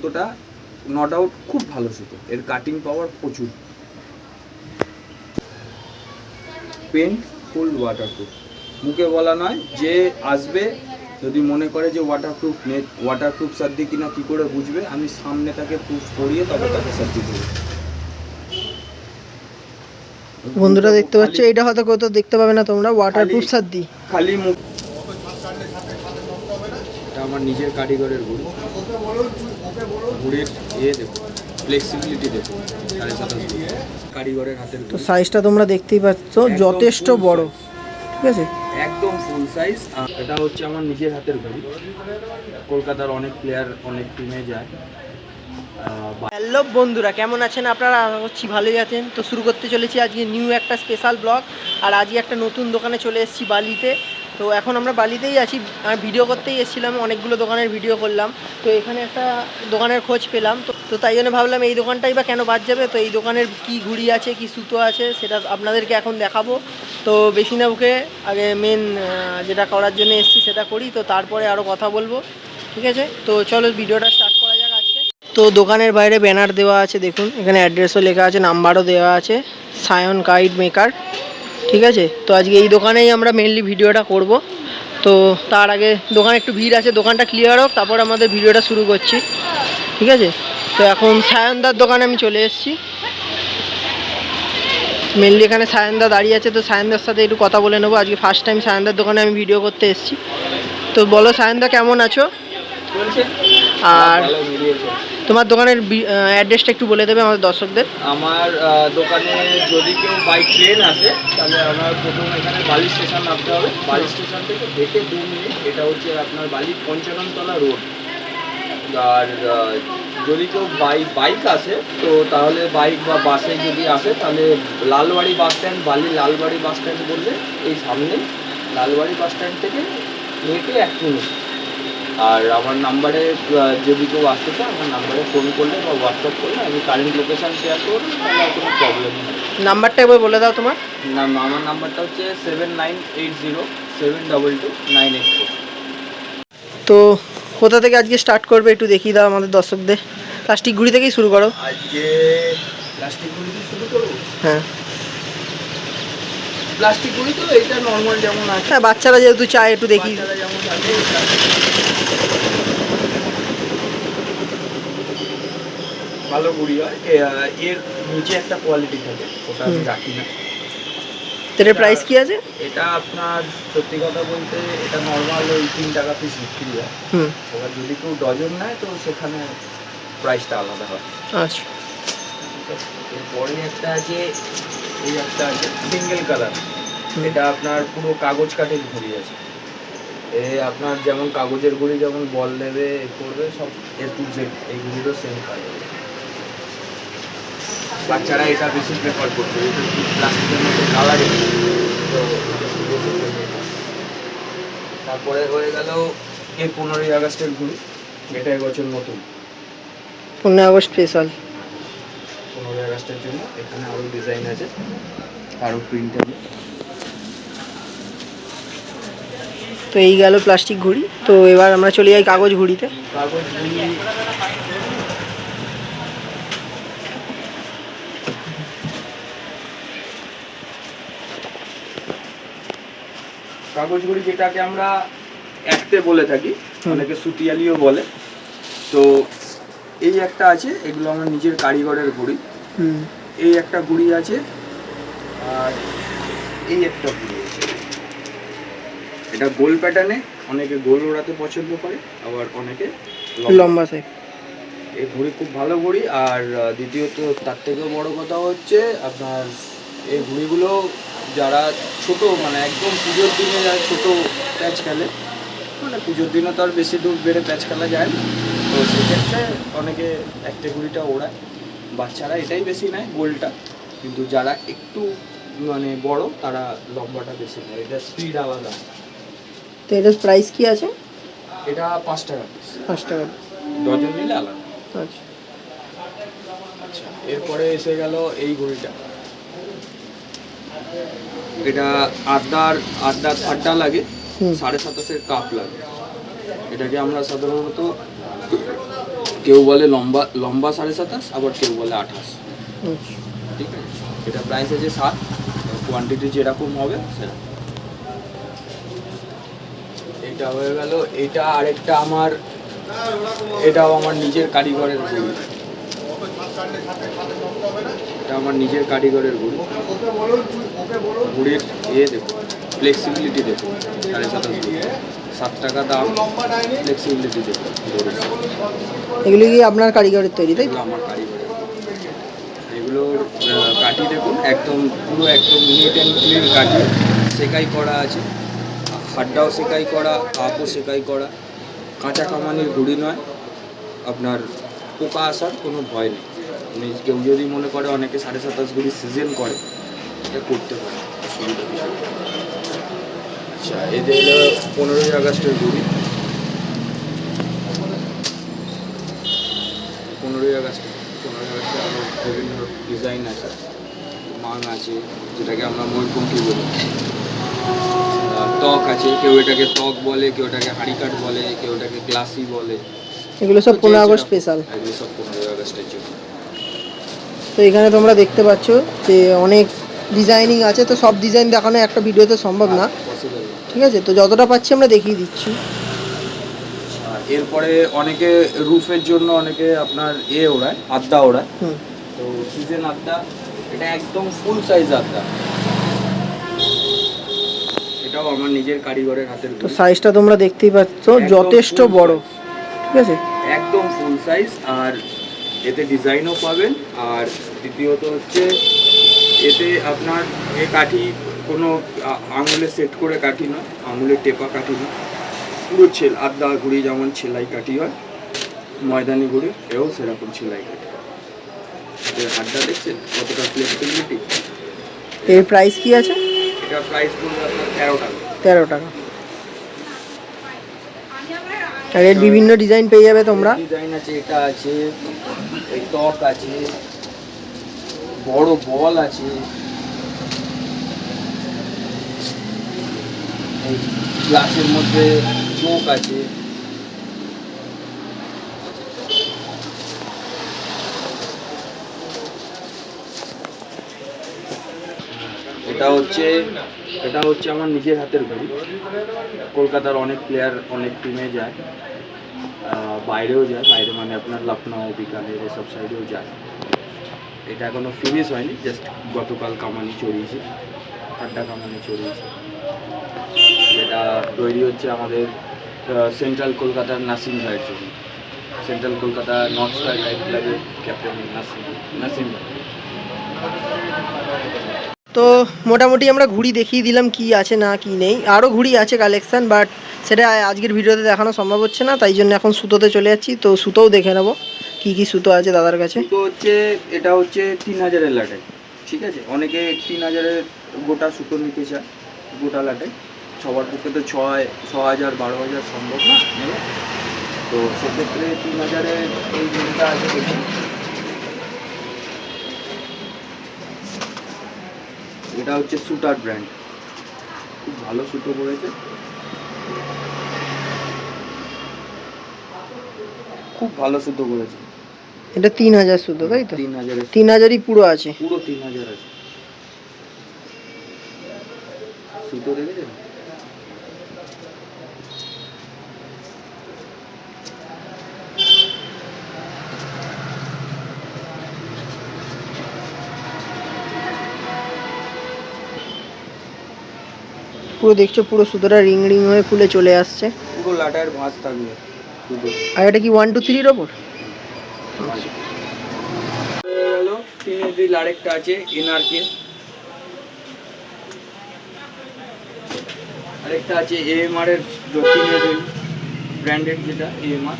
সুতোটা not out খুব ভালো সুতো। এর কাটিং পাওয়ার প্রচুর। পেন্ট ফুল ওয়াটারপ্রুফ মুখে বলা নয় যে আসবে যদি মনে করে যে ওয়াটারপ্রুফ নেট ওয়াটারপ্রুফ সার্দি কিনা কী করে বুঝবে আমি সামনে তাকে প্রুফ করিয়ে তবে তাকে সার্দি দেবো। বন্ধুরা দেখতে পাচ্ছ এটা হয়তো কোথাও দেখতে পাবে না তোমরা ওয়াটারপ্রুফ সাদ্দি খালি মুখ আমার নিজের কারিগরের গুড়ি গুড়ির ইয়ে দেখো ফ্লেক্সিবিলিটি দেখো সাড়ে সাতাশ কারিগরের হাতের তো সাইজটা তোমরা দেখতেই পাচ্ছ যথেষ্ট বড়। ঠিক আছে? একদম ফুল সাইজ এটা হচ্ছে আমার নিজের হাতের ঘড়ি। কলকাতার অনেক প্লেয়ার অনেক টিমে যায়। হ্যালো বন্ধুরা কেমন আছেন আপনারা? করছি ভালোই আছেন। তো শুরু করতে চলেছি আজকে নিউ একটা স্পেশাল ব্লগ আর আজকে একটা নতুন দোকানে চলে এসেছি বালিতে। তো এখন আমরা বালিতেই আছি। আর ভিডিও করতেই এসেছিলাম, অনেকগুলো দোকানের ভিডিও করলাম। তো এখানে একটা দোকানের খোঁজ পেলাম। তো তো তাই জন্য ভাবলাম এই দোকানটাই বা কেন বাদ যাবে? তো এই দোকানের কি ঘুড়ি আছে, কি সুতো আছে, সেটা আপনাদেরকে এখন দেখাবো। তো বেশি না বুকে আগে মেন যেটা করার জন্য এসেছি সেটা করি। তো তারপরে আরও কথা বলব। ঠিক আছে? তো চলো ভিডিওটা স্টার্ট করা যাক আজকে। তো দোকানের বাইরে ব্যানার দেওয়া আছে, দেখুন। এখানে অ্যাড্রেসও লেখা আছে নাম্বারও দেওয়া আছে। সায়ন গাইড মেকার ঠিক আছে? তো আজকে এই দোকানেই আমরা মেনলি ভিডিওটা করব। তো তার আগে দোকানে একটু ভিড় আছে, দোকানটা ক্লিয়ার হোক, তারপর আমাদের ভিডিওটা শুরু করছি। ঠিক আছে? তো এখন সায়নদার দোকানে আমি চলে এসেছি। মেনলি এখানে সায়নদা দাঁড়িয়ে আছে, তো সায়নদার সাথে একটু কথা বলে নেব। আজকে ফার্স্ট টাইম সায়নদার দোকানে আমি ভিডিও করতে এসেছি। তো বলো সায়নদা, কেমন আছো? আর তোমার দোকানের অ্যাড্রেসটা একটু বলে দেবে আমাদের দর্শকদের? আমার দোকানে যদি কেউ বাই ট্রেন আসে তাহলে আমার প্রথম এখানে বালি স্টেশন নামতে হবে। বালি স্টেশন থেকে দেখে দু মিনিট এটা হচ্ছে আপনার বালি পঞ্চাননতলা রোড। আর যদি কেউ বাই বাইক আসে তো তাহলে বাইক বা বাসে যদি আসে তাহলে লালবাড়ি বাস স্ট্যান্ড বালি লালবাড়ি বাস স্ট্যান্ড বললে এই সামনে লালবাড়ি বাস স্ট্যান্ড থেকে হেঁটে এক মিনিট। আর আমার নাম্বারে যদি কেউ আসতে চায় আমার নাম্বারে ফোন করলে বা হোয়াটসঅ্যাপ করলে আমি কারেন্ট লোকেশান শেয়ার করব তাহলে আর কোনো প্রবলেম নেই। নাম্বারটা একবার বলে দাও তোমার। না আমার নাম্বারটা হচ্ছে seven nine eight zero seven double two nine eight four তো কোথা থেকে আজকে স্টার্ট করবে একটু দেখিয়ে দাও আমাদের দর্শকদের। প্লাস্টিক গুড়ি থেকেই শুরু করো। আজকে প্লাস্টিক দিয়ে শুরু করব? হ্যাঁ। প্লাস্টিক গুলি তো এটা নর্মাল যেমন আছে। হ্যাঁ বাচ্চারা যেহেতু চায় একটু দেখি। ভালো গুড়ি হয়। এর নিচে একটা কোয়ালিটি থাকে ওটা আমি রাখি না। এটার প্রাইস কি আছে? এটা আপনার সত্যি কথা বলতে এটা নর্মাল ওই তিন টাকা পিস বিক্রি হয়। এবার যদি কেউ ডজন নেয় তো সেখানে প্রাইসটা আলাদা হয়। আচ্ছা। এরপরে একটা আছে এই একটা আছে সিঙ্গেল কালার এটা আপনার পুরো কাগজ কাঠের ঘড়ি আছে। এ আপনার যেমন কাগজের ঘড়ি যেমন বল দেবে এ করবে সব এ টু জেড এই ঘড়িরও সেম কাজ। বাচ্চারা এটা বেশি প্রেফার করছে এটা প্লাস্টিকের মতো কালারিং তো। তারপরে হয়ে গেল এই পনেরোই আগস্টের ঘুড়ি এটা এবছর নতুন। পনেরোই আগস্ট স্পেশাল পনেরোই আগস্টের জন্য। এখানে আরও ডিজাইন আছে আরও প্রিন্ট আছে তো এই গেল প্লাস্টিক ঘুড়ি। তো এবার আমরা চলে যাই কাগজ ঘুড়িতে। কাগজ ঘুড়ি। কাগজ ঘুড়ি যেটাকে আমরা একতে বলে থাকি। অনেকে সুতিয়ালিও বলে। তো এই একটা আছে এগুলো আমার নিজের কারিগরের ঘুড়ি। হুম। এই একটা ঘুড়ি আছে আর এই একটা ঘুড়ি আছে। এটা গোল প্যাটার্নে অনেকে গোল ওড়াতে পছন্দ করে আবার অনেকে লম্বা। লম্বা সাইজ এই ঘুড়ি খুব ভালো ঘুড়ি আর দ্বিতীয়ত তার থেকেও বড় কথা হচ্ছে আপনার এই ঘুড়িগুলো যারা ছোট মানে একদম পুজোর দিনে যারা ছোট প্যাচ খেলে মানে পুজোর দিনে তো আর বেশি দূর বেড়ে প্যাচ খেলা যায় না। তো সেক্ষেত্রে অনেকে একটা ঘুড়িটা ওড়ায়। বাচ্চারা এটাই বেশি নেয় গোলটা। কিন্তু যারা একটু মানে বড় তারা লম্বাটা বেশি নেয়। এটা স্পিড আলাদা। তো এটার প্রাইস কি আছে? এটা পাঁচ টাকা পাঁচ টাকা। ডজন নিলে আলাদা। আচ্ছা। আচ্ছা এরপরে এসে গেল এই ঘড়িটা এটা আড্ডার আড্ডা আড্ডা লাগে। সাড়ে সাতাশের কাপ লাগে। এটাকে আমরা সাধারণত কেউ বলে লম্বা লম্বা সাড়ে সাতাশ আবার কেউ বলে আঠাশ। ঠিক আছে? এটা প্রাইস আছে সাত কোয়ান্টিটি যেরকম হবে সেরকম। এটা হয়ে গেল এটা আরেকটা আমার এটাও আমার নিজের কারিগরের ঘড়ি এটা আমার নিজের কারিগরের ঘড়ি ঘুড়ির ইয়ে দেখুন ফ্লেক্সিবিলিটি দেখুন সাড়ে সাতাশ সাত টাকা দাম ফ্লেক্সিবিলিটি দেখুন ঘড়ির। এগুলো কি আপনার কারিগরের তৈরি তাই? আমার কারিগরের এগুলোর আহ, কাঠি দেখুন একদম পুরো একদম নিট অ্যান্ড ক্লিন কাঠি সেকাই করা আছে হাড্ডাও সেকাই করা কাপও সেকাই করা কাঁচা কামানির ঘুড়ি নয় আপনার পোকা আসার কোনো ভয় নেই আপনি কেউ যদি মনে করে অনেকে সাড়ে সাতাশ ঘুড়ি সিজন করে এটা করতে পারে অসুবিধা। আচ্ছা এদের হলো পনেরোই আগস্টের ঘুড়ি। পনেরোই আগস্ট পনেরোই আগস্টে আরও বিভিন্ন ডিজাইন আছে মাং আছে যেটাকে আমরা ময়ূরপঙ্খী বলি। ত্বক আছে কেউ এটাকে ত্বক বলে কেউ এটাকে হাড়িকাট বলে কেউ এটাকে গ্লাসি বলে। এগুলো সব তো যে পনেরো আগস্ট স্পেশাল এগুলো সব পনেরোই আগস্টের জন্য। তো এখানে তোমরা দেখতে পাচ্ছ যে অনেক ডিজাইনিং আছে তো সব ডিজাইন দেখানো একটা ভিডিওতে সম্ভব না। না ঠিক আছে? তো যতটা পাচ্ছি আমরা দেখিয়ে দিচ্ছি। এরপরে অনেকে রুফের জন্য অনেকে আপনার এ ওড়ায় আড্ডা ওড়ায়। তো সিজন আড্ডা এটা একদম ফুল সাইজ আড্ডা। এটাও আমার নিজের কারিগরের হাতের তো সাইজটা তোমরা দেখতেই পাচ্ছ যথেষ্ট বড়। ঠিক আছে? একদম ফুল সাইজ আর এতে ডিজাইনও পাবেন আর দ্বিতীয়ত হচ্ছে এতে আপনার এ কাঠি কোনো আঙুলে সেট করে কাঠি নয় আঙুলে টেপা কাঠি নয়। পুরো ছেল আদা ঘুড়ি যেমন সেলাই কাঠি হয় ময়দানি ঘুড়ি এও সেরকম সেলাই কাঠি। এর হাতটা দেখছেন? কতটা ফ্লেক্সিবিলিটি এর প্রাইস কি আছে? এটা প্রাইস পড়বে আপনার তেরো টাকা। তেরো টাকা। আর এর বিভিন্ন ডিজাইন পেয়ে যাবে তোমরা। ডিজাইন আছে এটা আছে এই ত্বক আছে বড় বল আছে। এই গ্লাসের মধ্যে চোখ আছে। এটা হচ্ছে এটা হচ্ছে আমার নিজের হাতের ঘড়ি। কলকাতার অনেক প্লেয়ার অনেক টিমে যায়। বাইরেও যায়। বাইরে মানে আপনার লখনৌ বিকানের এসব সাইডেও যায়। এটা এখনও ফিনিশ হয়নি জাস্ট গতকাল কামানি চড়িয়েছি। আড্ডা কামানি চড়িয়েছি। এটা তৈরি হচ্ছে আমাদের সেন্ট্রাল কলকাতার নাসিম ভাইয়ের জন্য। Central Kolkata north star life ক্লাবের ক্যাপ্টেন নাসিম নাসিম তো মোটামুটি আমরা ঘুড়ি দেখিয়ে দিলাম কি আছে না কি নেই। আরও ঘুড়ি আছে কালেকশান বাট সেটা আজকের ভিডিওতে দেখানো সম্ভব হচ্ছে না তাই জন্য এখন সুতোতে চলে যাচ্ছি। তো সুতোও দেখে নেব কি কি সুতো আছে দাদার কাছে। তো হচ্ছে এটা হচ্ছে তিন হাজারের লাটাই ঠিক আছে? অনেকে তিন হাজারের গোটা সুতো নিতে চায় গোটা লাটাই সবার পক্ষে তো ছয় ছ হাজার বারো হাজার সম্ভব না। তো সেক্ষেত্রে তিন হাজারে এই জিনিসটা আছে এটা হচ্ছে সুটার ব্র্যান্ড খুব ভালো সুতো করেছে খুব ভালো সুতো করেছে এটা তিন হাজার সুতো তাই তো? তিন হাজারের তিন হাজারই পুরো আছে। পুরো তিন হাজার আছে। সুতো দেখেছেন? পুরো দেখছ পুরো সুতোটা রিং রিং হয়ে খুলে চলে আসছে। পুরো লাটার ভাঁজ থাকবে আর এটা কি ওয়ান টু থ্রির ওপর? তিন আরেকটা আছে এনআরকে। আরেকটা আছে এএমআর এর তিনের রিল ব্র্যান্ডেড যেটা এএমআর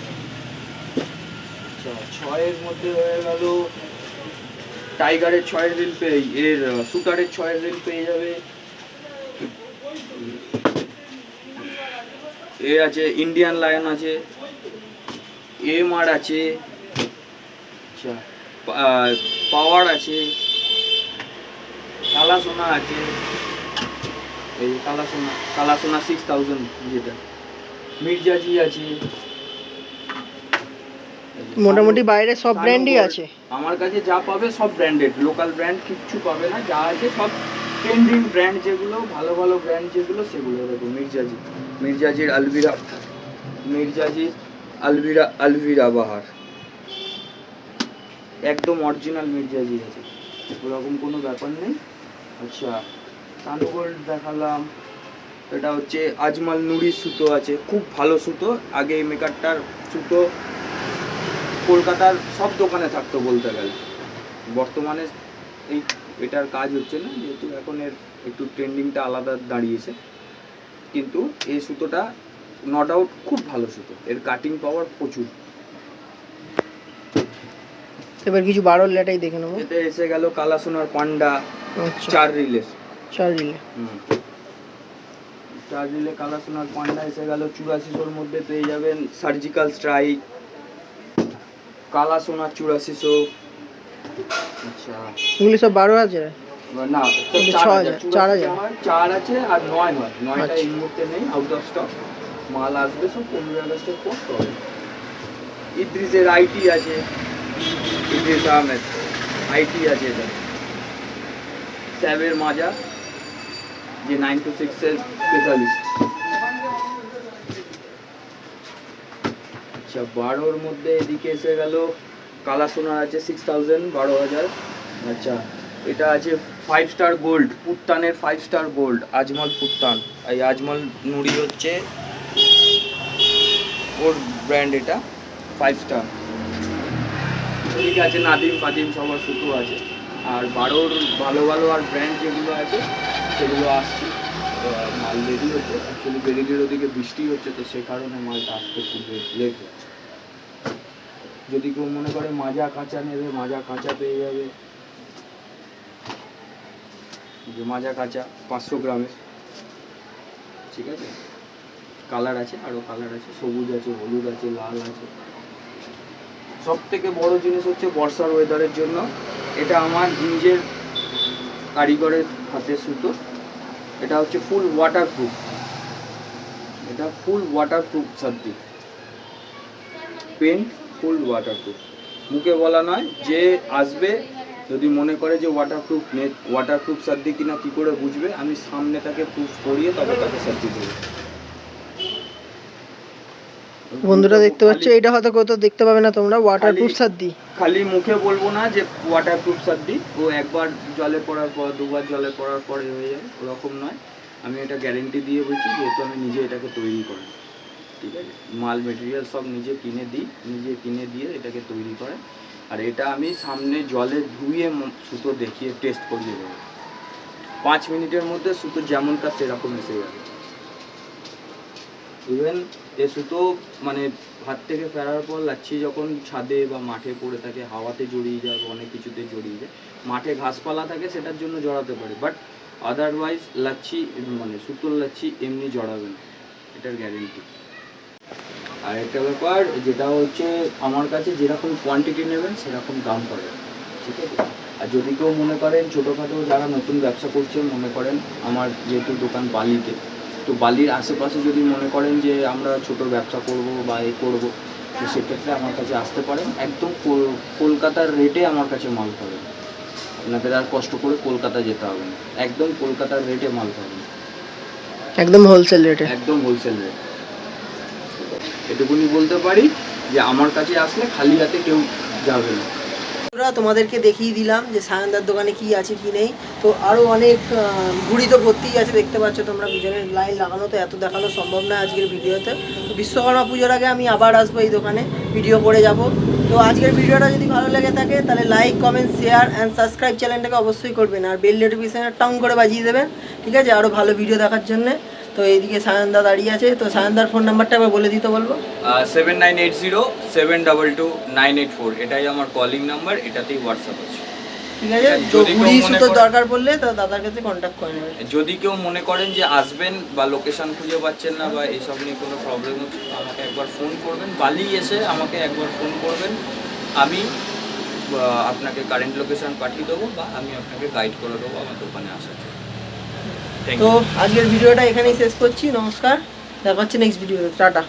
আচ্ছা ছয়ের মধ্যে হয়ে গেল টাইগারের ছয়ের রিল পেয়ে এর ছয়ের রিল পেয়ে যাবে। এ আছে ইন্ডিয়ান লায়ন আছে এএমআর আছে আচ্ছা পাওয়ার আছে কালা সোনা আছে এই কালা সোনা কালা সোনা সিক্স থাউজেন্ড যেটা মির্জাজি আছে। মোটামুটি বাইরে সব ব্র্যান্ডই আছে। আমার কাছে যা পাবে সব ব্র্যান্ডেড লোকাল ব্র্যান্ড কিচ্ছু পাবে না যা আছে সব ট্রেন্ডিং ব্র্যান্ড যেগুলো, ভালো ভালো ব্র্যান্ড যেগুলো, সেগুলো দেখো, মির্জাজি। মির্জাজির আলভিরা মির্জাজির আলভিরা আলভিরা বাহার। একদম অরিজিনাল মির্জাজি আছে। ওরকম কোনো ব্যাপার নেই। আচ্ছা সানুগোল্ড দেখালাম। এটা হচ্ছে আজমাল নুড়ির সুতো আছে। খুব ভালো সুতো। আগে এই মেকারটার সুতো কলকাতার সব দোকানে থাকতো বলতে গেলে। বর্তমানে এই এটার কাজ হচ্ছে না যেহেতু এখন এর একটু ট্রেন্ডিংটা আলাদা দাঁড়িয়েছে। কিন্তু এই সুতোটা নট আউট খুব ভালো সুতো এর কাটিং পাওয়ার প্রচুর। এবার কিছু বারোর লেটাই দেখে নেব। এতে এসে গেল কালাসোনার পান্ডা আচ্ছা। চার রিলের চার রিলে। হুম। চার রিলে কালাসোনার পান্ডা এসে গেল চুরাশিশোর মধ্যে পেয়ে যাবেন সার্জিক্যাল স্ট্রাইক কালা সোনার চুরাশিশো আচ্ছা। এগুলি সব বারো হাজার? না তো এটা চার ছ হাজার, হাজার, চার হাজার। চার আছে আর নয় নয়টা আচ্ছা। এই মুহূর্তে নেই আউট অফ স্টক মাল আসবে সব পনেরো আগস্টের পর তবে। ইদ্রিসের আইটি আছে। ইদ্রিস আহমেদ। আইটি আছে এটা। স্যাবের মাজা যে নাইন টু সিক্সের স্পেশালিস্ট আচ্ছা বারোর মধ্যে এদিকে এসে গেল কালা সোনার আছে সিক্স থাউজেন্ড বারো হাজার। আচ্ছা এটা আছে five star gold পুত্তানের five star gold Ajmal Puttan. এই আজমল নুড়ি হচ্ছে ওর ব্র্যান্ড এটা ফাইভ স্টার ঠিক আছে, নাদিম ফাদিম সবার সুতো আছে। আর বারোর ভালো ভালো আর ব্র্যান্ড যেগুলো আছে, সেগুলো আসছে। মাল রেডি হচ্ছে। অ্যাকচুয়ালি বেরিলির ওদিকে বৃষ্টি হচ্ছে, তো সে কারণে মালটা আসতে খুব লেট হচ্ছে। যদি কেউ মনে করে মাজা কাঁচা নেবে, মাজা কাঁচা পেয়ে যাবে। যে মাজা কাঁচা, পাঁচশো গ্রামের। ঠিক আছে? কালার আছে আরও কালার আছে। সবুজ আছে, হলুদ আছে, লাল আছে। সব থেকে বড় জিনিস হচ্ছে বর্ষার ওয়েদারের জন্য। এটা আমার নিজের কারিগরের হাতে সুতো। এটা হচ্ছে ফুল ওয়াটার প্রুফ এটা ফুল ওয়াটার প্রুফ সাদ্দি পেন্ট ফুল ওয়াটার প্রুফ মুখে বলা নয় যে আসবে যদি মনে করে যে waterproof net waterproof সাদ্দি কিনা কি করে বুঝবে আমি সামনে তাকে প্রুফ করিয়ে তবে তাকে সাদ্দি দেবো। বন্ধুরা দেখতে পাচ্ছ এটা হয়তো কোথাও দেখতে পাবে না তোমরা ওয়াটার প্রুফ খালি- মুখে বলব না যে ওয়াটার প্রুফ সাদ্দি ও একবার জলে পড়ার পর দুবার জলে পড়ার পরে হয়ে যাবে ওরকম নয়। আমি এটা গ্যারেন্টি দিয়ে বলছি যেহেতু আমি নিজে এটাকে তৈরি করি ঠিক আছে মাল মেটেরিয়াল সব নিজে কিনে দিই, নিজে কিনে দিয়ে এটাকে তৈরি করে। আর এটা আমি সামনে জলে ধুয়ে সুতো দেখিয়ে টেস্ট করিয়ে দেবো। পাঁচ মিনিটের মধ্যে সুতো যেমনটা সেরকম এসে যাবে। ইভেন এ সুতো মানে হাত থেকে ফেরার পর লাচ্ছি যখন ছাদে বা মাঠে পড়ে থাকে, হাওয়াতে জড়িয়ে যায় বা অনেক কিছুতে জড়িয়ে যায়, মাঠে ঘাসপালা থাকে সেটার জন্য জড়াতে পারে। বাট আদারওয়াইজ লাচ্ছি মানে সুতোর লাচ্ছি এমনি জড়াবে না। এটার গ্যারেন্টি আর একটা ব্যাপার যেটা হচ্ছে আমার কাছে যেরকম কোয়ান্টিটি নেবেন সেরকম দাম পড়ে ঠিক আছে? আর যদি কেউ মনে করেন ছোটোখাটো যারা নতুন ব্যবসা করছে মনে করেন আমার যেহেতু দোকান বালিতে তো বালির আশেপাশে যদি মনে করেন যে আমরা ছোট ব্যবসা করব বা এ করব তো সেক্ষেত্রে আমার কাছে আসতে পারেন। একদম কলকাতার রেটে আমার কাছে মাল পাবেন। আপনাদের আর কষ্ট করে কলকাতা যেতে হবে না। একদম কলকাতার রেটে মাল পাবেন। একদম হোলসেল রেটে একদম হোলসেল রেট এটুকুনি বলতে পারি, যে আমার কাছে আসলে খালি হাতে কেউ যাবে না। বন্ধুরা, তোমাদেরকে দেখিয়ে দিলাম যে সায়নদার দোকানে কি আছে, কি নেই। তো আরও অনেক ঘুড়ি তো ভর্তিই আছে, দেখতে পাচ্ছ তোমরা পিছনের লাইন লাগানো, তো এত দেখানো সম্ভব না আজকের ভিডিওতে। তো বিশ্বকর্মা পুজোর আগে আমি আবার আসব এই দোকানে, ভিডিও করে যাব। তো আজকের ভিডিওটা যদি ভালো লেগে থাকে, তাহলে like comment share and subscribe চ্যানেলটাকে অবশ্যই করবেন। আর বেল নোটিফিকেশানে টং করে বাজিয়ে দেবেন, ঠিক আছে? আরও ভালো ভিডিও দেখার জন্যে। তো এইদিকে সায়নদা দাঁড়িয়ে আছে তো সায়নদার ফোন নাম্বারটা আবার বলে দিতে বলব। Seven nine eight zero seven double two nine eight four এটাই আমার কলিং নাম্বার এটাতেই হোয়াটসঅ্যাপ আছে। ঠিক আছে? যদি মনে দরকার পড়লে তো দাদার কাছে কন্ট্যাক্ট করে নেবেন যদি কেউ মনে করেন যে আসবেন বা লোকেশন খুঁজে পাচ্ছেন না বা এইসব নিয়ে কোনো প্রবলেম হচ্ছে আমাকে একবার ফোন করবেন। বালি এসে আমাকে একবার ফোন করবেন। আমি আপনাকে কারেন্ট লোকেশন পাঠিয়ে দেবো বা আমি আপনাকে গাইড করে দেবো আমার দোকানে আসার জন্য। তো আজকের ভিডিওটা এখানেই শেষ করছি। নমস্কার। দেখা হচ্ছে নেক্সট ভিডিওতে টাটা।